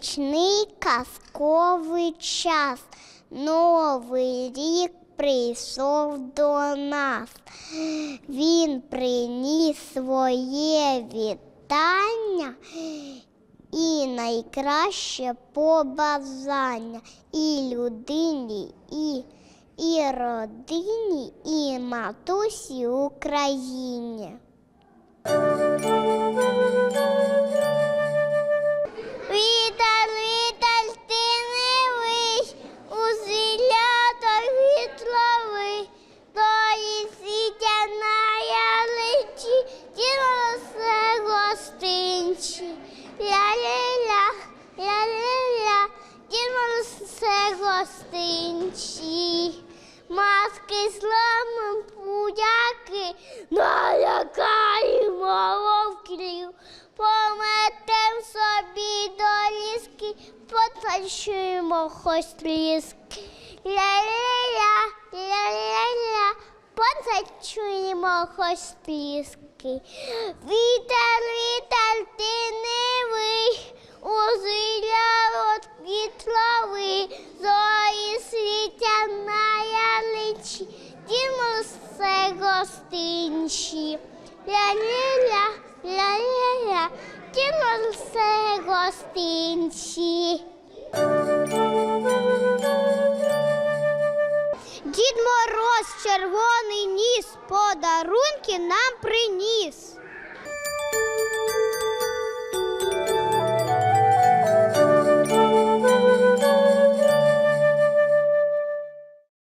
нічний казковий час, новий рік прийшов до нас. Він приніс своє вітання і найкраще побажання і людині, і і родині, і матусі Україні. Гостинчі. Ля-ля-ля, ля-ля-ля, тіло все гостинчі. Маски зламом пудяки, налякаємо вовків, пометем собі до ліски, потанцюємо хоч тріски. Ля-ля-ля, ля-ля-ля, потанцюємо хоч тріски. Вітер, вітер, все гостинчі. Ля-ля-ля, ля-ля-ля, дімо все гостинчі. Дід Мороз червоний ніс, подарунки нам приніс.